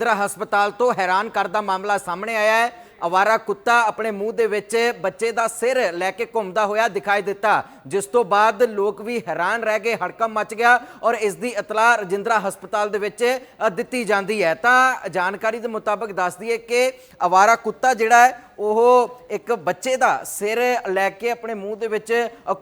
ਇੰਦਰਾ ਹਸਪਤਾਲ ਤੋਂ ਹੈਰਾਨ ਕਰਦਾ ਮਾਮਲਾ ਸਾਹਮਣੇ ਆਇਆ ਹੈ। ਅਵਾਰਾ ਕੁੱਤਾ ਆਪਣੇ ਮੂੰਹ ਦੇ ਵਿੱਚ ਬੱਚੇ ਦਾ ਸਿਰ ਲੈ ਕੇ ਘੁੰਮਦਾ ਹੋਇਆ ਦਿਖਾਈ ਦਿੱਤਾ। ਜਿਸ ਤੋਂ ਬਾਅਦ ਲੋਕ ਵੀ ਹੈਰਾਨ ਰਹਿ ਗਏ ਹੜਕਮ ਮਚ ਗਿਆ ਔਰ ਇਸ ਦੀ ਇਤਲਾਹ ਰਜਿੰਦਰਾ ਹਸਪਤਾਲ ਦੇ ਵਿੱਚ ਦਿੱਤੀ ਜਾਂਦੀ ਹੈ। ਤਾਂ ਜਾਣਕਾਰੀ ਦੇ ਮੁਤਾਬਕ ਦੱਸ ਦਈਏ ਕਿ ਅਵਾਰਾ ਕੁੱਤਾ ਜਿਹੜਾ ਹੈ, ਉਹ ਇੱਕ ਬੱਚੇ ਦਾ ਸਿਰ ਲੈ ਕੇ ਆਪਣੇ ਮੂੰਹ ਦੇ ਵਿੱਚ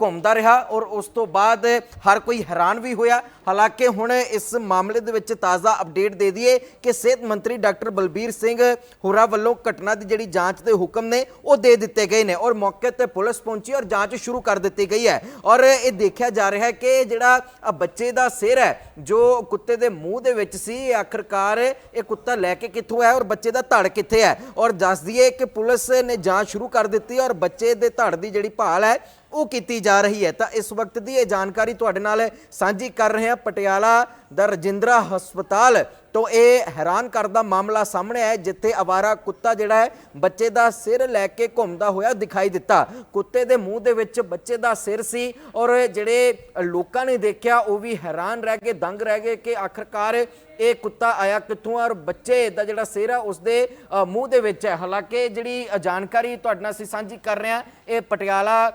ਘੁੰਮਦਾ ਰਿਹਾ ਔਰ ਉਸ ਤੋਂ ਬਾਅਦ ਹਰ ਕੋਈ ਹੈਰਾਨ ਵੀ ਹੋਇਆ। ਹਾਲਾਂਕਿ ਹੁਣ ਇਸ ਮਾਮਲੇ ਦੇ ਵਿੱਚ ਤਾਜ਼ਾ ਅਪਡੇਟ ਦੇ ਦਈਏ ਕਿ ਸਿਹਤ ਮੰਤਰੀ ਡਾਕਟਰ ਬਲਬੀਰ ਸਿੰਘ ਹੋਰਾਂ ਵੱਲੋਂ ਘਟਨਾ ਦੀ ਜਿਹੜੀ ਜਾਂਚ ਦੇ ਹੁਕਮ ਨੇ, ਉਹ ਦੇ ਦਿੱਤੇ ਗਏ ਨੇ ਔਰ ਮੌਕੇ ਤੇ ਪੁਲਿਸ ਪਹੁੰਚੀ ਔਰ ਜਾਂਚ ਸ਼ੁਰੂ ਕਰ ਦਿੱਤੀ ਗਈ ਹੈ। ਔਰ ਇਹ ਦੇਖਿਆ ਜਾ ਰਿਹਾ ਹੈ ਕਿ ਜਿਹੜਾ ਬੱਚੇ ਦਾ ਸਿਰ ਹੈ, ਜੋ ਕੁੱਤੇ ਦੇ ਮੂੰਹ ਦੇ ਵਿੱਚ ਸੀ, ਇਹ ਆਖਰਕਾਰ ਇਹ ਕੁੱਤਾ ਲੈ ਕੇ ਕਿੱਥੋਂ ਆਇਆ ਔਰ ਬੱਚੇ ਦਾ ਧੜ ਕਿੱਥੇ ਹੈ? ਔਰ ਦੱਸ ਦਈਏ ਕਿ ਪੁਲਿਸ ਨੇ ਜਾਂਚ ਸ਼ੁਰੂ ਕਰ ਦਿੱਤੀ ਔਰ ਬੱਚੇ ਦੇ ਧੜ ਦੀ ਜਿਹੜੀ ਭਾਲ ਹੈ, ਉਹ ਕੀਤੀ ਜਾ ਰਹੀ ਹੈ। ਤਾਂ ਇਸ ਵਕਤ ਦੀ ਇਹ ਜਾਣਕਾਰੀ ਤੁਹਾਡੇ ਨਾਲ ਸਾਂਝੀ ਕਰ ਰਹੇ ਹਾਂ। ਪਟਿਆਲਾ ਦਾ ਰਜਿੰਦਰਾ ਹਸਪਤਾਲ ਤੋਂ ਇਹ ਹੈਰਾਨ ਕਰਦਾ ਮਾਮਲਾ ਸਾਹਮਣੇ ਆਇਆ ਜਿੱਥੇ ਅਵਾਰਾ ਕੁੱਤਾ ਜਿਹੜਾ ਹੈ, ਬੱਚੇ ਦਾ ਸਿਰ ਲੈ ਕੇ ਘੁੰਮਦਾ ਹੋਇਆ ਦਿਖਾਈ ਦਿੱਤਾ। ਕੁੱਤੇ ਦੇ ਮੂੰਹ ਦੇ ਵਿੱਚ ਬੱਚੇ ਦਾ ਸਿਰ ਸੀ ਔਰ ਜਿਹੜੇ ਲੋਕਾਂ ਨੇ ਦੇਖਿਆ, ਉਹ ਵੀ ਹੈਰਾਨ ਰਹਿ ਗਏ, ਦੰਗ ਰਹਿ ਗਏ ਕਿ ਆਖਰਕਾਰ ਇਹ ਕੁੱਤਾ ਆਇਆ ਕਿੱਥੋਂ ਔਰ ਬੱਚੇ ਦਾ ਜਿਹੜਾ ਸਿਰ ਹੈ ਉਸਦੇ ਮੂੰਹ ਦੇ ਵਿੱਚ ਹੈ। ਹਾਲਾਂਕਿ ਜਿਹੜੀ ਜਾਣਕਾਰੀ ਤੁਹਾਡੇ ਨਾਲ ਅਸੀਂ ਸਾਂਝੀ ਕਰ ਰਹੇ ਹਾਂ, ਇਹ ਪਟਿਆਲਾ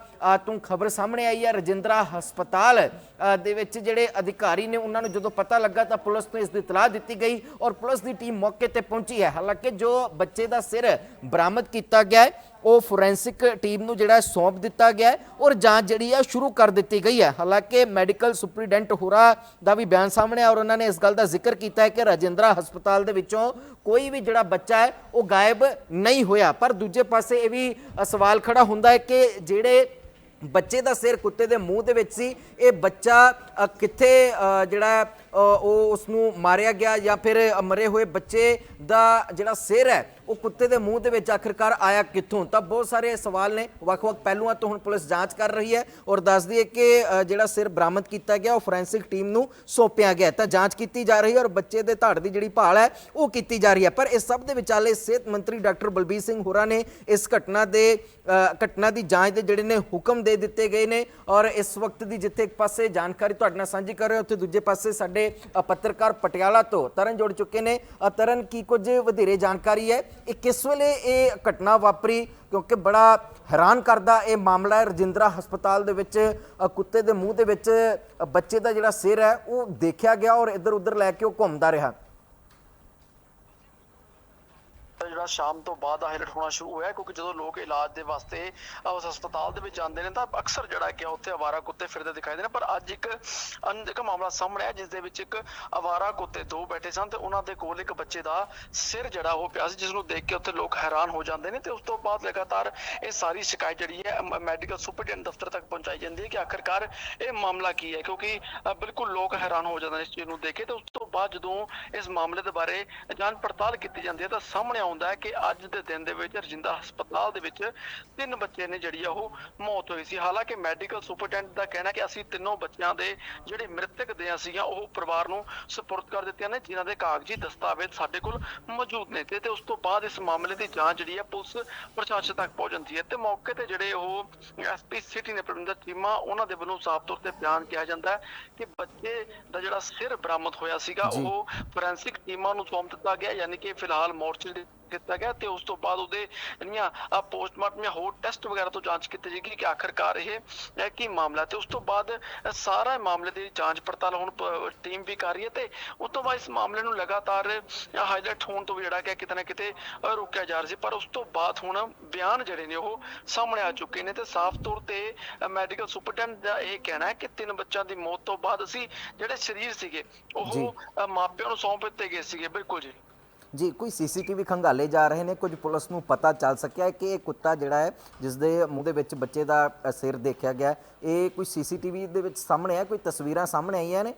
ਤੋਂ ਖਬਰ ਸਾਹਮਣੇ ਆਈ ਹੈ, ਰਜਿੰਦਰਾ ਹਸਪਤਾਲ ਦੇ ਵਿੱਚ ਜਿਹੜੇ ਅਧਿਕਾਰੀ ਨੇ ਉਹਨਾਂ ਨੂੰ ਜਦੋਂ ਪਤਾ ਲੱਗਾ ਤਾਂ ਪੁਲਿਸ ਨੂੰ ਇਸ ਦੀ ਇਤਲਾਹ ਦਿੱਤੀ ਗਈ ਔਰ ਪੁਲਿਸ ਦੀ ਟੀਮ ਮੌਕੇ ਤੇ ਪਹੁੰਚੀ ਹੈ। ਹਾਲਾਂਕਿ ਜੋ ਬੱਚੇ ਦਾ ਸਿਰ ਬਰਾਮਦ ਕੀਤਾ ਗਿਆ ਹੈ ਉਹ ਫੋਰੈਂਸਿਕ ਟੀਮ ਨੂੰ ਜਿਹੜਾ ਸੌਂਪ ਦਿੱਤਾ ਗਿਆ ਹੈ ਔਰ ਜਾਂਚ ਜਿਹੜੀ ਹੈ ਸ਼ੁਰੂ ਕਰ ਦਿੱਤੀ ਗਈ ਹੈ। ਹਾਲਾਂਕਿ ਮੈਡੀਕਲ ਸੁਪਰੀਡੈਂਟ ਹੋਰਾ ਦਾ ਵੀ ਬਿਆਨ ਸਾਹਮਣੇ ਆਇਆ ਔਰ ਉਹਨਾਂ ਨੇ ਇਸ ਗੱਲ ਦਾ ਜ਼ਿਕਰ ਕੀਤਾ ਹੈ ਕਿ ਰਾਜਿੰਦਰਾ ਹਸਪਤਾਲ ਦੇ ਵਿੱਚੋਂ ਕੋਈ ਵੀ ਜਿਹੜਾ ਬੱਚਾ ਹੈ, ਉਹ ਗਾਇਬ ਨਹੀਂ ਹੋਇਆ। ਪਰ ਦੂਜੇ ਪਾਸੇ ਇਹ ਵੀ ਸਵਾਲ ਖੜਾ ਹੁੰਦਾ ਹੈ ਕਿ ਜਿਹੜੇ ਬੱਚੇ ਦਾ ਸਿਰ ਕੁੱਤੇ ਦੇ ਮੂੰਹ ਦੇ ਵਿੱਚ ਸੀ, ਇਹ ਬੱਚਾ ਕਿੱਥੇ ਜਿਹੜਾ ਉਹ ਉਸ ਨੂੰ ਮਾਰਿਆ ਗਿਆ ਜਾਂ ਫਿਰ ਮਰੇ ਹੋਏ ਬੱਚੇ ਦਾ ਜਿਹੜਾ ਸਿਰ ਹੈ ਉਹ ਕੁੱਤੇ ਦੇ ਮੂੰਹ ਦੇ ਵਿੱਚ ਆਖਿਰਕਾਰ ਆਇਆ ਕਿੱਥੋਂ? ਤਾਂ ਬਹੁਤ ਸਾਰੇ ਸਵਾਲ ਨੇ। ਵੱਖ-ਵੱਖ ਪਹਿਲੂਆਂ ਤੋਂ ਹੁਣ ਪੁਲਿਸ ਜਾਂਚ ਕਰ ਰਹੀ ਹੈ ਔਰ ਦੱਸਦੀ ਹੈ ਕਿ ਜਿਹੜਾ ਸਿਰ ਬਰਾਮਦ ਕੀਤਾ ਗਿਆ, ਉਹ ਫੋਰੈਂਸਿਕ ਟੀਮ ਨੂੰ ਸੌਂਪਿਆ ਗਿਆ ਤਾਂ ਜਾਂਚ ਕੀਤੀ ਜਾ ਰਹੀ ਹੈ ਔਰ ਬੱਚੇ ਦੇ ਧੜ ਦੀ ਜਿਹੜੀ ਭਾਲ ਹੈ, ਉਹ ਕੀਤੀ ਜਾ ਰਹੀ ਹੈ। ਪਰ ਇਸ ਸਭ ਦੇ ਵਿਚਾਲੇ ਸਿਹਤ ਮੰਤਰੀ ਡਾਕਟਰ ਬਲਬੀਰ ਸਿੰਘ ਹੋਰਾਂ ਨੇ ਇਸ ਘਟਨਾ ਦੇ ਘਟਨਾ ਦੀ ਜਾਂਚ ਦੇ ਜਿਹੜੇ ਨੇ ਹੁਕਮ ਦੇ ਦਿੱਤੇ ਗਏ ਨੇ ਔਰ ਇਸ ਵਕਤ ਦੀ ਜਿੱਥੇ ਇੱਕ ਪਾਸੇ ਜਾਣਕਾਰੀ ਤੁਹਾਡੇ ਨਾਲ ਸਾਂਝੀ ਕਰ ਰਹੇ ਹਾਂ, ਉੱਥੇ ਦੂਜੇ ਪਾਸੇ ਸਾਡੇ ਪੱਤਰਕਾਰ ਪਟਿਆਲਾ ਤੋਂ ਤਰਨ ਜੁੜ ਚੁੱਕੇ ਨੇ। ਤਰਨ, ਕੀ ਕੁਝ ਵਧੇਰੇ ਜਾਣਕਾਰੀ ਹੈ? ਇਹ ਕਿਸ ਵੇਲੇ ਇਹ ਘਟਨਾ ਵਾਪਰੀ? ਕਿਉਂਕਿ ਬੜਾ ਹੈਰਾਨ ਕਰਦਾ ਇਹ ਮਾਮਲਾ ਹੈ ਰਜਿੰਦਰਾ ਹਸਪਤਾਲ ਦੇ ਵਿੱਚ ਅ, ਕੁੱਤੇ ਦੇ ਮੂੰਹ ਦੇ ਵਿੱਚ ਅ, ਬੱਚੇ ਦਾ ਜਿਹੜਾ ਸਿਰ ਹੈ ਉਹ ਦੇਖਿਆ ਗਿਆ ਔਰ ਇੱਧਰ ਉੱਧਰ ਲੈ ਕੇ ਉਹ ਘੁੰਮਦਾ ਰਿਹਾ ਤਾਂ ਜਿਹੜਾ ਸ਼ਾਮ ਤੋਂ ਬਾਅਦ ਹਾਈਲਾਈਟ ਹੋਣਾ ਸ਼ੁਰੂ ਹੋਇਆ, ਕਿਉਂਕਿ ਜਦੋਂ ਲੋਕ ਇਲਾਜ ਦੇ ਵਾਸਤੇ ਉਸ ਹਸਪਤਾਲ ਦੇ ਵਿੱਚ ਜਾਂਦੇ ਨੇ, ਤਾਂ ਅਕਸਰ ਜਿਹੜਾ ਕਿ ਉੱਥੇ ਆਵਾਰਾ ਕੁੱਤੇ ਫਿਰਦੇ ਦਿਖਾਈ ਦੇ ਨੇ। ਪਰ ਅੱਜ ਇੱਕ ਅਨ- ਮਾਮਲਾ ਸਾਹਮਣੇ ਆਇਆ, ਜਿਸ ਦੇ ਵਿੱਚ ਇੱਕ ਆਵਾਰਾ ਕੁੱਤੇ ਦੋ ਬੈਠੇ ਸਨ ਤੇ ਉਹਨਾਂ ਦੇ ਕੋਲ ਇੱਕ ਬੱਚੇ ਦਾ ਸਿਰ ਜਿਹੜਾ ਉਹ ਪਿਆ ਸੀ, ਜਿਸ ਨੂੰ ਦੇਖ ਕੇ ਉੱਥੇ ਲੋਕ ਹੈਰਾਨ ਹੋ ਜਾਂਦੇ ਨੇ ਤੇ ਉਸ ਤੋਂ ਬਾਅਦ ਲਗਾਤਾਰ ਇਹ ਸਾਰੀ ਸ਼ਿਕਾਇਤ ਜਿਹੜੀ ਹੈ ਮੈਡੀਕਲ ਸੁਪਰਡੈਂਟ ਦਫ਼ਤਰ ਤੱਕ ਪਹੁੰਚਾਈ ਜਾਂਦੀ ਹੈ ਕਿ ਆਖਰਕਾਰ ਇਹ ਮਾਮਲਾ ਕੀ ਹੈ, ਕਿਉਂਕਿ ਬਿਲਕੁਲ ਲੋਕ ਹੈਰਾਨ ਹੋ ਜਾਂਦੇ ਨੇ ਇਸ ਚੀਜ਼ ਨੂੰ ਦੇਖ ਕੇ ਤੇ ਉਸ ਤੋਂ ਬਾਅਦ ਜਦੋਂ ਇਸ ਮਾਮਲੇ ਦੇ ਬਾਰੇ ਜਾਂਚ ਪੜਤਾਲ ਕੀਤੀ ਜਾਂਦੀ ਹੈ, ਤਾਂ ਸਾਹਮਣੇ ਆਉਂਦਾ ਹੈ ਕਿ ਅੱਜ ਦੇ ਦਿਨ ਦੇ ਵਿੱਚ ਰਜਿੰਦਾ ਹਸਪਤਾਲ ਦੇ ਵਿੱਚ ਤਿੰਨ ਬੱਚੇ ਨੇ ਜਿਹੜੀ ਆ ਉਹ ਮੌਤ ਹੋਈ ਸੀ ਹਾਲਾਂਕਿ ਮੈਡੀਕਲ ਸੁਪਰਡੈਂਟ ਦਾ ਕਹਿਣਾ ਕਿ ਅਸੀਂ ਤਿੰਨੋਂ ਬੱਚਿਆਂ ਦੇ ਜਿਹੜੇ ਮ੍ਰਿਤਕ ਦੇ ਸੀਗੀਆਂ ਉਹ ਪਰਿਵਾਰ ਨੂੰ ਸਪੁਰਦ ਕਰ ਦਿੱਤੀਆਂ ਨੇ ਜਿਨ੍ਹਾਂ ਦੇ ਕਾਗਜ਼ੀ ਦਸਤਾਵੇਜ਼ ਸਾਡੇ ਕੋਲ ਮੌਜੂਦ ਨੇ ਤੇ ਉਸ ਤੋਂ ਬਾਅਦ ਇਸ ਮਾਮਲੇ ਦੀ ਜਾਂਚ ਜਿਹੜੀ ਹੈ ਪੁਲਿਸ ਪ੍ਰਸ਼ਾਸਨ ਤੱਕ ਪਹੁੰਚ ਜਾਂਦੀ ਹੈ ਤੇ ਮੌਕੇ ਤੇ ਜਿਹੜੇ ਉਹ ਐਸਪੀ ਸਿਟੀ ਨੇ ਪ੍ਰਬੰਧਕ ਚੀਮਾ ਉਹਨਾਂ ਦੇ ਵੱਲੋਂ ਸਾਫ਼ ਤੌਰ ਤੇ ਬਿਆਨ ਕਿਹਾ ਜਾਂਦਾ ਹੈ ਕਿ ਬੱਚੇ ਦਾ ਜਿਹੜਾ ਸਿਰ ਬਰਾਮਦ ਹੋਇਆ ਸੀਗਾ। ਉਹ ਫੋਰੈਂਸਿਕ ਟੀਮਾਂ ਨੂੰ ਸੌਂਪ ਦਿੱਤਾ ਗਿਆ ਯਾਨੀ ਕਿ ਫਿਲਹਾਲ ਮੋਰਚਰੀ ਕੀਤਾ ਗਿਆ ਤੇ ਉਸ ਤੋਂ ਬਾਅਦ ਉਹਦੇ ਜਿਹੜੀਆਂ ਪੋਸਟਮਾਰਟਮ ਜਾਂ ਹੋਰ ਟੈਸਟ ਵਗੈਰਾ ਤੋਂ ਜਾਂਚ ਕੀਤੀ ਜਾਏਗੀ ਕਿ ਆਖਰਕਾਰ ਇਹ ਕੀ ਮਾਮਲਾ ਤੇ ਉਸ ਤੋਂ ਬਾਅਦ ਸਾਰਾ ਮਾਮਲੇ ਦੀ ਜਾਂਚ ਪੜਤਾਲ ਹੁਣ ਟੀਮ ਵੀ ਕਰ ਰਹੀ ਹੈ ਤੇ ਉਸ ਤੋਂ ਬਾਅਦ ਇਸ ਮਾਮਲੇ ਨੂੰ ਲਗਾਤਾਰ ਹਾਈਲਾਈਟ ਹੋਣ ਤੋਂ ਵੀ ਜਿਹੜਾ ਕਿ ਕਿਤੇ ਨਾ ਕਿਤੇ ਰੋਕਿਆ ਜਾ ਰਿਹਾ ਸੀ। ਪਰ ਉਸ ਤੋਂ ਬਾਅਦ ਹੁਣ ਬਿਆਨ ਜਿਹੜੇ ਨੇ ਉਹ ਸਾਹਮਣੇ ਆ ਚੁੱਕੇ ਨੇ ਤੇ ਸਾਫ਼ ਤੌਰ ਤੇ ਮੈਡੀਕਲ ਸੁਪਰਡੈਂਟ ਦਾ ਇਹ ਕਹਿਣਾ ਹੈ ਕਿ ਤਿੰਨ ਬੱਚਿਆਂ ਦੀ ਮੌਤ ਤੋਂ ਬਾਅਦ ਅਸੀਂ ਜਿਹੜੇ ਸਰੀਰ ਸੀਗੇ। ਉਹ ਮਾਪਿਆਂ ਨੂੰ ਸੌਂਪ ਦਿੱਤੇ ਗਏ ਸੀਗੇ। ਬਿਲਕੁਲ ਜੀ। ਜੀ, ਕੋਈ ਸੀਸੀਟੀਵੀ ਖੰਗਾਲੇ ਜਾ ਰਹੇ ਨੇ, ਕੁਝ ਪੁਲਿਸ ਨੂੰ ਪਤਾ ਚੱਲ ਸਕਿਆ ਕਿ ਇਹ ਕੁੱਤਾ ਜਿਹੜਾ ਹੈ ਜਿਸ ਦੇ ਮੂੰਹ ਦੇ ਵਿੱਚ ਬੱਚੇ ਦਾ ਸਿਰ ਦੇਖਿਆ ਗਿਆ ਇਹ ਕੋਈ ਸੀਸੀਟੀਵੀ ਦੇ ਵਿੱਚ ਸਾਹਮਣੇ ਹੈ, ਕੋਈ ਤਸਵੀਰਾਂ ਸਾਹਮਣੇ ਆਈਆਂ ਨੇ?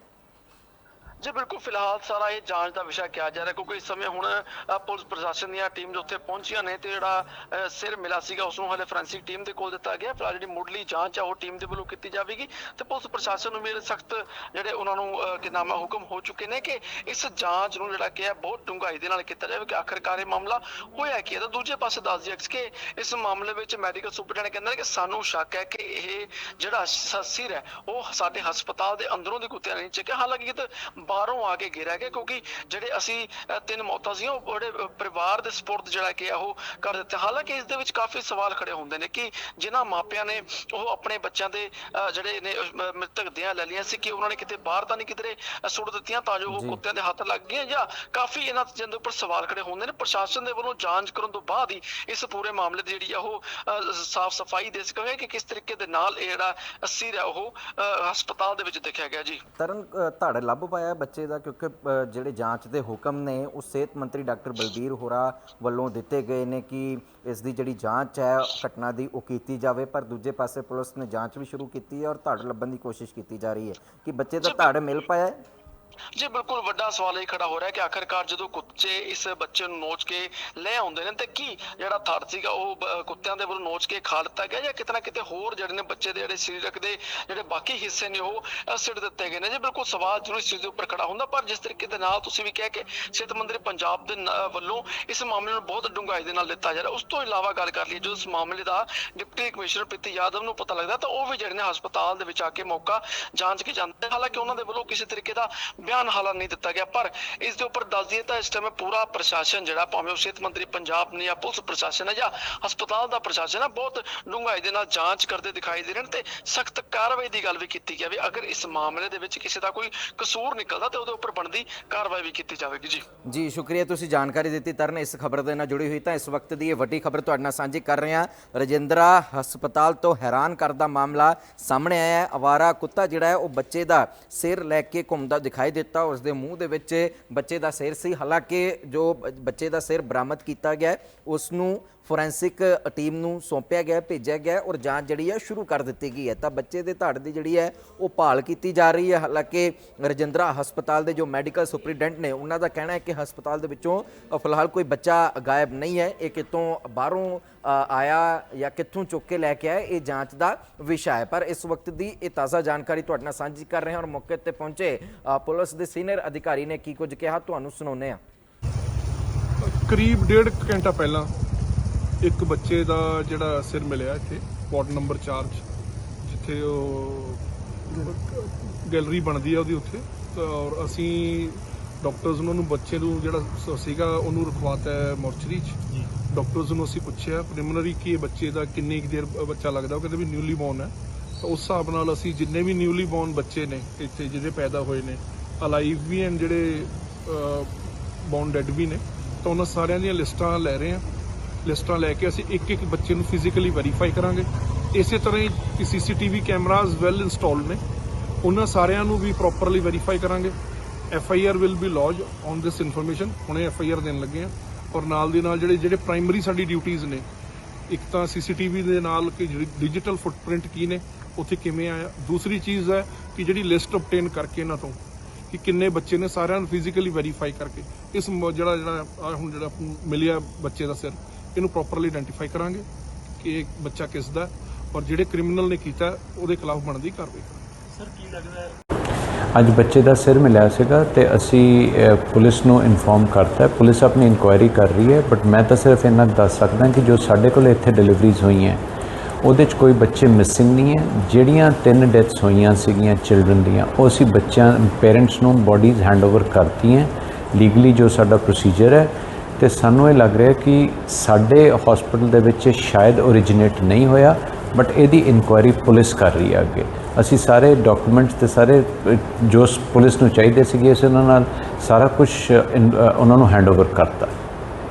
ਜੀ ਬਿਲਕੁਲ ਫਿਲਹਾਲ ਸਾਰਾ ਇਹ ਜਾਂਚ ਦਾ ਵਿਸ਼ਾ ਕਿਹਾ ਜਾ ਰਿਹਾ ਕਿਉਂਕਿ ਇਸ ਸਮੇਂ ਹੁਣ ਅ, ਪੁਲਿਸ ਪ੍ਰਸ਼ਾਸਨ ਦੀਆਂ ਟੀਮ ਉੱਥੇ ਪਹੁੰਚੀਆਂ ਨੇ ਤੇ ਜਿਹੜਾ ਅ, ਸਿਰ ਮਿਲਾ ਸੀਗਾ ਉਸ ਨੂੰ ਹਲੇ ਫੋਰੈਂਸਿਕ ਟੀਮ ਦੇ ਕੋਲ ਦਿੱਤਾ ਗਿਆ। ਫਿਲਹਾਲ ਜਿਹੜੀ ਮੁੱਢਲੀ ਜਾਂਚ ਆ ਉਹ ਟੀਮ ਦੇ ਵੱਲੋਂ ਕੀਤੀ ਜਾਵੇਗੀ। ਤੇ ਪੁਲਿਸ ਪ੍ਰਸ਼ਾਸਨ ਨੂੰ ਵੀ ਸਖਤ ਜਿਹੜੇ ਉਹਨਾਂ ਨੂੰ ਅ, ਕਿ ਨਾਮਾ ਹੁਕਮ ਹੋ ਚੁੱਕੇ ਨੇ ਕਿ ਇਸ ਜਾਂਚ ਨੂੰ ਜਿਹੜਾ ਕਿ ਹੈ ਬਹੁਤ ਡੂੰਘਾਈ ਦੇ ਨਾਲ ਕੀਤਾ ਜਾਵੇ ਕਿ ਆਖਰਕਾਰ ਇਹ ਮਾਮਲਾ ਹੋਇਆ ਕੀ ਹੈ। ਤਾਂ ਦੂਜੇ ਪਾਸੇ ਦੱਸ ਦਈਏ ਕਿ ਇਸ ਮਾਮਲੇ ਵਿੱਚ ਮੈਡੀਕਲ ਸੁਪਰਡੈਂਟ ਕਹਿੰਦਾ ਨੇ ਕਿ ਸਾਨੂੰ ਸ਼ੱਕ ਹੈ ਕਿ ਇਹ ਜਿਹੜਾ ਸ- ਸਿਰ ਹੈ ਉਹ ਸਾਡੇ ਹਸਪਤਾਲ ਦੇ ਅੰਦਰੋਂ ਦੀ ਕੁੱਤਿਆਂ ਨੇ ਚੱਕਿਆ ਹਾਲਾਂਕਿ ਕਿਤੇ ਬਾਹਰੋਂ ਆ ਕੇ ਘੇਰਿਆ ਗਿਆ ਕਿਉਂਕਿ ਜਿਹੜੇ ਅਸੀਂ ਤਿੰਨ ਮੌਤਾਂ ਸੀ ਉਹ ਬੜੇ ਪਰਿਵਾਰ ਦੇ ਸਪੋਰਟ ਜਿਹੜਾ ਕਿ ਉਹ ਕਰ ਦਿੱਤੇ। ਹਾਲਾਂਕਿ ਇਸ ਦੇ ਵਿੱਚ ਕਾਫੀ ਸਵਾਲ ਖੜੇ ਹੁੰਦੇ ਨੇ ਕਿ ਜਿਨ੍ਹਾਂ ਮਾਪਿਆਂ ਨੇ ਉਹ ਆਪਣੇ ਬੱਚਿਆਂ ਦੇ ਜਿਹੜੇ ਨੇ ਮ੍ਰਿਤਕ ਦੇਹਾਂ ਲੈ ਲਈਆਂ ਸੀ ਕਿ ਉਹਨਾਂ ਨੇ ਕਿਤੇ ਬਾਹਰ ਤਾਂ ਨਹੀਂ ਕਿਧਰੇ ਸੁੱਟ ਦਿੱਤੀਆਂ ਤਾਂ ਜੋ ਉਹ। ਕੁੱਤਿਆਂ ਦੇ ਹੱਥ ਲੱਗ ਗਏ ਜਾਂ ਕਾਫੀ ਇਹਨਾਂ ਚੀਜ਼ਾਂ ਦੇ ਉੱਪਰ ਸਵਾਲ ਖੜੇ ਹੁੰਦੇ ਨੇ। ਪ੍ਰਸ਼ਾਸਨ ਦੇ ਵੱਲੋਂ ਜਾਂਚ ਕਰਨ ਤੋਂ ਬਾਅਦ ਹੀ ਇਸ ਪੂਰੇ ਮਾਮਲੇ ਦੀ ਜਿਹੜੀ ਆ ਉਹ ਸਾਫ਼ ਸਫ਼ਾਈ ਦੇ ਸਕੇਗਾ ਕਿ ਕਿਸ ਤਰੀਕੇ ਦੇ ਨਾਲ ਇਹ ਜਿਹੜਾ ਸਿਰ ਹੈ ਉਹ ਹਸਪਤਾਲ ਦੇ ਵਿੱਚ ਦੇਖਿਆ ਗਿਆ ਜੀ। ਤਰਨ ਧੜ ਲੱਭ ਪਾਇਆ ਬੱਚੇ ਦਾ ਕਿਉਂਕਿ ਅ, ਜਿਹੜੇ ਜਾਂਚ ਦੇ ਹੁਕਮ ਨੇ ਉਹ ਸਿਹਤ ਮੰਤਰੀ ਡਾਕਟਰ ਬਲਬੀਰ ਹੋਰਾ ਵੱਲੋਂ ਦਿੱਤੇ ਗਏ ਨੇ ਕਿ ਇਸ ਦੀ ਜਿਹੜੀ ਜਾਂਚ ਹੈ ਘਟਨਾ ਦੀ ਉਹ ਕੀਤੀ ਜਾਵੇ। ਪਰ ਦੂਜੇ ਪਾਸੇ ਪੁਲਿਸ ਨੇ ਜਾਂਚ ਵੀ ਸ਼ੁਰੂ ਕੀਤੀ ਹੈ ਔਰ ਧੜ ਲੱਭਣ ਦੀ ਕੋਸ਼ਿਸ਼ ਕੀਤੀ ਜਾ ਰਹੀ ਹੈ। ਕਿ ਬੱਚੇ ਦਾ ਧੜ ਮਿਲ ਪਾਇਆ ਹੈ? ਜੀ ਬਿਲਕੁਲ ਵੱਡਾ ਸਵਾਲ ਇਹ ਖੜਾ ਹੋ ਰਿਹਾ ਕਿ ਆਖਰਕਾਰ ਜਦੋਂ ਕੁੱਤੇ ਇਸ ਬੱਚੇ ਨੂੰ ਨੋਚ ਕੇ ਲੈ ਆਉਂਦੇ ਨੇ ਤੇ ਕੀ ਜਿਹੜਾ ਥੜ ਸੀਗਾ ਉਹ ਬ- ਕੁੱਤਿਆਂ ਦੇ ਵੱਲੋਂ ਨੋਚ ਕੇ ਖਾ ਲਿੱਤਾ ਗਿਆ ਜਾਂ ਕਿਤੇ ਕਿਤੇ ਹੋਰ ਜਿਹੜੇ ਨੇ ਬੱਚੇ ਦੇ ਜਿਹੜੇ ਸਰੀਰਕ ਦੇ ਜਿਹੜੇ ਬਾਕੀ ਹਿੱਸੇ ਨੇ ਉਹ ਅ, ਸਿੱਟ ਦਿੱਤੇ ਗਏ ਨੇ ਜੀ ਬਿਲਕੁਲ ਸਵਾਲ ਜ਼ਰੂਰ ਇਸ ਚੀਜ਼ ਦੇ ਉੱਪਰ ਖੜਾ ਹੁੰਦਾ ਪਰ ਜਿਸ ਤਰੀਕੇ ਦੇ ਨਾਲ ਤੁਸੀਂ ਵੀ ਕਹਿ ਕੇ ਸਿਹਤ ਮੰਤਰੀ ਪੰਜਾਬ ਦੇ ਨ- ਵੱਲੋਂ ਇਸ ਮਾਮਲੇ ਨੂੰ ਬਹੁਤ ਡੂੰਘਾਈ ਦੇ ਨਾਲ ਲਿੱਤਾ ਜਾ ਰਿਹਾ ਉਸ ਤੋਂ ਇਲਾਵਾ ਗੱਲ ਕਰ ਲਈਏ ਜਦੋਂ ਇਸ ਮਾਮਲੇ ਦਾ ਡਿਪਟੀ ਕਮਿਸ਼ਨਰ ਪ੍ਰੀਤੀ ਯਾਦਵ ਨੂੰ ਪਤਾ ਲੱਗਦਾ ਤਾਂ ਉਹ ਵੀ ਜਿਹੜੇ ਨੇ ਹਸਪਤਾਲ ਦੇ ਵਿੱਚ ਆ ਕੇ ਮੌਕਾ ਜਾਂਚ ਕੇ ਜਾਂਦੇ ਨੇ। ਹਾਲਾਂਕਿ ਉਹਨਾਂ ਦੇ ਵੱਲੋਂ ਕਿਸੇ ਤਰੀਕੇ ਦਾ ਬਿਆਨ ਹਾਲਾ ਨਹੀਂ ਦਿੱਤਾ ਗਿਆ, ਪਰ ਇਸ ਦੇ ਉੱਪਰ ਦੱਸ ਦਈਏ ਤਾਂ ਇਸ ਟਾਈਮ ਪੂਰਾ ਪ੍ਰਸ਼ਾਸਨ ਜਿਹੜਾ ਭਾਵੇਂ ਉਹ ਸਿਹਤ ਮੰਤਰੀ ਪੰਜਾਬ ਨੇ ਜਾਂ ਪੁਲਿਸ ਪ੍ਰਸ਼ਾਸਨ ਹੈ ਜਾਂ ਹਸਪਤਾਲ ਦਾ ਪ੍ਰਸ਼ਾਸਨ ਹੈ, ਬਹੁਤ ਡੂੰਘਾਈ ਦੇ ਨਾਲ ਜਾਂਚ ਕਰਦੇ ਦਿਖਾਈ ਦੇ ਰਹੇ ਨੇ ਤੇ ਸਖਤ ਕਾਰਵਾਈ ਦੀ ਗੱਲ ਵੀ ਕੀਤੀ ਗਿਆ ਵੀ ਅਗਰ ਇਸ ਮਾਮਲੇ ਦੇ ਵਿੱਚ ਕਿਸੇ ਦਾ ਕੋਈ ਕਸੂਰ ਨਿਕਲਦਾ ਤੇ ਉਹਦੇ ਉੱਪਰ ਬਣਦੀ ਕਾਰਵਾਈ ਵੀ ਕੀਤੀ ਜਾਵੇਗੀ ਜੀ। ਜੀ, ਸ਼ੁਕਰੀਆ, ਤੁਸੀਂ ਜਾਣਕਾਰੀ ਦਿੱਤੀ। ਤਰਨ, ਇਸ ਖਬਰ ਦੇ ਨਾਲ ਜੁੜੀ ਹੋਈ ਤਾਂ ਇਸ ਵਕਤ ਦੀ ਇਹ ਵੱਡੀ ਖਬਰ ਤੁਹਾਡੇ ਨਾਲ ਸਾਂਝੀ ਕਰ ਰਹੇ ਹਾਂ। ਰਜਿੰਦਰਾ ਹਸਪਤਾਲ ਤੋਂ ਹੈਰਾਨ ਕਰਦਾ ਮਾਮਲਾ ਸਾਹਮਣੇ ਆਇਆ ਹੈ। ਅਵਾਰਾ ਕੁੱਤਾ ਜਿਹੜਾ ਹੈ, ਉਹ ਬੱਚੇ ਦਾ ਸਿਰ ਲੈ ਕੇ ਘੁੰਮਦਾ ਦਿਖਾਈ ਦਿੱਤਾ ਉਸ ਦੇ ਮੂੰਹ ਦੇ ਵਿੱਚ ਬੱਚੇ ਦਾ ਸਿਰ ਸੀ। ਹਾਲਾਂਕਿ ਜੋ ਬੱਚੇ ਦਾ ਸਿਰ ਬਰਾਮਦ ਕੀਤਾ ਗਿਆ ਉਸ ਨੂੰ ਫੋਰੈਂਸਿਕ ਟੀਮ ਨੂੰ ਸੌਂਪਿਆ ਗਿਆ ਭੇਜਿਆ ਗਿਆ ਔਰ ਜਾਂਚ ਜਿਹੜੀ ਹੈ ਸ਼ੁਰੂ ਕਰ ਦਿੱਤੀ ਗਈ ਹੈ। ਤਾਂ ਬੱਚੇ ਦੇ ਧੜ ਦੀ ਜਿਹੜੀ ਹੈ ਉਹ ਭਾਲ ਕੀਤੀ ਜਾ ਰਹੀ ਹੈ। ਹਾਲਾਂਕਿ ਰਜਿੰਦਰਾ ਹਸਪਤਾਲ ਦੇ ਜੋ ਮੈਡੀਕਲ ਸੁਪਰੀਡੈਂਟ ਨੇ ਉਹਨਾਂ ਦਾ ਕਹਿਣਾ ਹੈ ਕਿ ਹਸਪਤਾਲ ਦੇ ਵਿੱਚੋਂ ਫਿਲਹਾਲ ਕੋਈ ਬੱਚਾ ਗਾਇਬ ਨਹੀਂ ਹੈ। ਇਹ ਕਿਤੋਂ ਬਾਹਰੋਂ ਆਇਆ ਜਾਂ ਕਿੱਥੋਂ ਚੁੱਕ ਕੇ ਲੈ ਕੇ ਆਇਆ ਇਹ ਜਾਂਚ ਦਾ ਵਿਸ਼ਾ ਹੈ। ਪਰ ਇਸ ਵਕਤ ਦੀ ਇਹ ਤਾਜ਼ਾ ਜਾਣਕਾਰੀ ਤੁਹਾਡੇ ਨਾਲ ਸਾਂਝੀ ਕਰ ਰਹੇ ਹਾਂ ਔਰ ਮੌਕੇ ਤੇ ਪਹੁੰਚੇ ਅ, ਪੁਲਿਸ ਦੇ ਸੀਨੀਅਰ ਅਧਿਕਾਰੀ ਨੇ ਕੀ ਕੁਝ ਕਿਹਾ ਤੁਹਾਨੂੰ ਸੁਣਾਉਂਦੇ ਹਾਂ। ਕਰੀਬ ਡੇਢ ਕੁ ਘੰਟਾ ਪਹਿਲਾਂ ਇੱਕ ਬੱਚੇ ਦਾ ਜਿਹੜਾ ਸਿਰ ਮਿਲਿਆ ਇੱਥੇ ਵਾਰਡ ਨੰਬਰ 4 ਚ ਜਿੱਥੇ ਉਹ ਗੈਲਰੀ ਬਣਦੀ ਆ ਉਹਦੀ ਉੱਥੇ। ਤਾਂ ਔਰ ਅਸੀਂ ਡਾਕਟਰਸ ਨੂੰ ਉਹਨੂੰ ਬੱਚੇ ਨੂੰ ਜਿਹੜਾ ਸੀਗਾ ਉਹਨੂੰ ਰਖਵਾਤਾ ਮੋਰਚਰੀ ਚ। ਡਾਕਟਰਸ ਨੂੰ ਅਸੀਂ ਪੁੱਛਿਆ ਪ੍ਰੀਲਿਮਿਨਰੀ ਕਿ ਇਹ ਬੱਚੇ ਦਾ ਕਿੰਨੀ ਕੁ ਦੇਰ ਬੱਚਾ ਲੱਗਦਾ ਉਹ ਕਹਿੰਦੇ ਵੀ ਨਿਊਲੀ ਬੋਰਨ ਹੈ। ਤਾਂ ਉਸ ਹਿਸਾਬ ਨਾਲ ਅਸੀਂ ਜਿੰਨੇ ਵੀ ਨਿਊਲੀ ਬੋਰਨ ਬੱਚੇ ਨੇ ਇੱਥੇ ਜਿਹੜੇ ਪੈਦਾ ਹੋਏ ਨੇ ਅਲਾਈਵ ਵੀ ਐਂਡ ਜਿਹੜੇ ਬੌਨ ਡੈਡ ਵੀ ਨੇ। ਤਾਂ ਉਹਨਾਂ ਸਾਰਿਆਂ ਦੀਆਂ ਲਿਸਟਾਂ ਲੈ ਰਹੇ ਹਾਂ। ਲਿਸਟਾਂ ਲੈ ਕੇ ਅਸੀਂ ਇੱਕ ਇੱਕ ਬੱਚੇ ਨੂੰ ਫਿਜ਼ੀਕਲੀ ਵੈਰੀਫਾਈ ਕਰਾਂਗੇ। ਇਸੇ ਤਰ੍ਹਾਂ ਹੀ ਸੀਸੀਟੀਵੀ ਕੈਮਰਾਜ਼ ਵੈਲ ਇੰਸਟਾਲਡ ਨੇ। ਉਹਨਾਂ ਸਾਰਿਆਂ ਨੂੰ ਵੀ ਪ੍ਰੋਪਰਲੀ ਵੈਰੀਫਾਈ ਕਰਾਂਗੇ। F I R will be lodged on this information ਹੁਣੇ ਐਫ ਆਈ ਆਰ ਦੇਣ ਲੱਗੇ ਆ ਔਰ ਨਾਲ ਦੀ ਨਾਲ ਜਿਹੜੇ ਜਿਹੜੇ ਪ੍ਰਾਇਮਰੀ ਸਾਡੀ ਡਿਊਟੀਆਂ ਨੇ, ਇੱਕ ਤਾਂ ਸੀਸੀਟੀਵੀ ਦੇ ਨਾਲ ਕਿ ਡਿਜੀਟਲ ਫੁੱਟਪ੍ਰਿੰਟ ਕੀ ਨੇ, ਉੱਥੇ ਕਿਵੇਂ ਆਇਆ। ਦੂਸਰੀ ਚੀਜ਼ ਹੈ ਕਿ ਜਿਹੜੀ ਲਿਸਟ ਆਬਟੇਨ ਕਰਕੇ ਇਹਨਾਂ ਤੋਂ ਕਿ ਕਿੰਨੇ ਬੱਚੇ ਨੇ ਸਾਰਿਆਂ ਨੂੰ ਫਿਜ਼ੀਕਲੀ ਵੈਰੀਫਾਈ ਕਰਕੇ ਇਸ ਮ- ਜਿਹੜਾ ਜਿਹੜਾ ਹੁਣ ਜਿਹੜਾ ਮਿਲਿਆ ਬੱਚੇ ਦਾ ਸਿਰ ਇਹਨੂੰ ਪ੍ਰੋਪਰਲੀ ਆਇਡੈਂਟੀਫਾਈ ਕਰਾਂਗੇ ਕਿ ਇਹ ਬੱਚਾ ਕਿਸ ਦਾ ਹੈ ਔਰ ਜਿਹੜੇ ਕ੍ਰਿਮੀਨਲ ਨੇ ਕੀਤਾ ਉਹਦੇ ਖਿਲਾਫ ਬਣਦੀ ਕਾਰਵਾਈ ਕਰਾਂਗੇ। ਅੱਜ ਬੱਚੇ ਦਾ ਸਿਰ ਮਿਲਿਆ ਸੀਗਾ ਤੇ ਅਸੀਂ ਅ, ਪੁਲਿਸ ਨੂੰ ਇਨਫੋਰਮ ਕਰਤਾ ਹੈ। ਪੁਲਿਸ ਆਪਣੀ ਇਨਕੁਆਇਰੀ ਕਰ ਰਹੀ ਹੈ ਬਟ ਮੈਂ ਤਾਂ ਸਿਰਫ ਇਹਨਾਂ ਕੁ ਦੱਸ ਸਕਦਾ ਕਿ ਜੋ ਸਾਡੇ ਕੋਲ ਇੱਥੇ ਡਿਲੀਵਰੀਜ਼ ਹੋਈਆਂ ਉਹਦੇ 'ਚ ਕੋਈ ਬੱਚੇ ਮਿਸਿੰਗ ਨਹੀਂ ਹੈ। ਜਿਹੜੀਆਂ ਤਿੰਨ ਡੈਥਸ ਹੋਈਆਂ ਸੀਗੀਆਂ ਚਿਲਡਰਨ ਦੀਆਂ, ਉਹ ਅਸੀਂ ਬੱਚਿਆਂ ਪੇਰੈਂਟਸ ਨੂੰ ਬੋਡੀਜ਼ ਹੈਂਡਓਵਰ ਕਰਤੀਆਂ। ਲੀਗਲੀ ਜੋ ਸਾਡਾ ਪ੍ਰੋਸੀਜਰ ਹੈ, ਤੇ ਸਾਨੂੰ ਇਹ ਲੱਗ ਰਿਹਾ ਕਿ ਸਾਡੇ ਹਸਪੀਟਲ ਦੇ ਵਿੱਚ ਸ਼ਾਇਦ ਓਰੀਜਿਨੇਟ ਨਹੀਂ ਹੋਇਆ ਬਟ ਇਹਦੀ ਇਨਕੁਆਇਰੀ ਪੁਲਿਸ ਕਰ ਰਹੀ ਹੈ ਅੱਗੇ। ਅਸੀਂ ਸਾਰੇ ਡਾਕੂਮੈਂਟਸ ਤੇ ਸਾਰੇ ਜੋ ਪੁਲਿਸ ਨੂੰ ਚਾਹੀਦੇ ਸੀਗੇ, ਅਸੀਂ ਉਹਨਾਂ ਨਾਲ ਸਾਰਾ ਕੁਝ ਉਹਨਾਂ ਨੂੰ ਹੈਂਡਓਵਰ ਕਰਤਾ।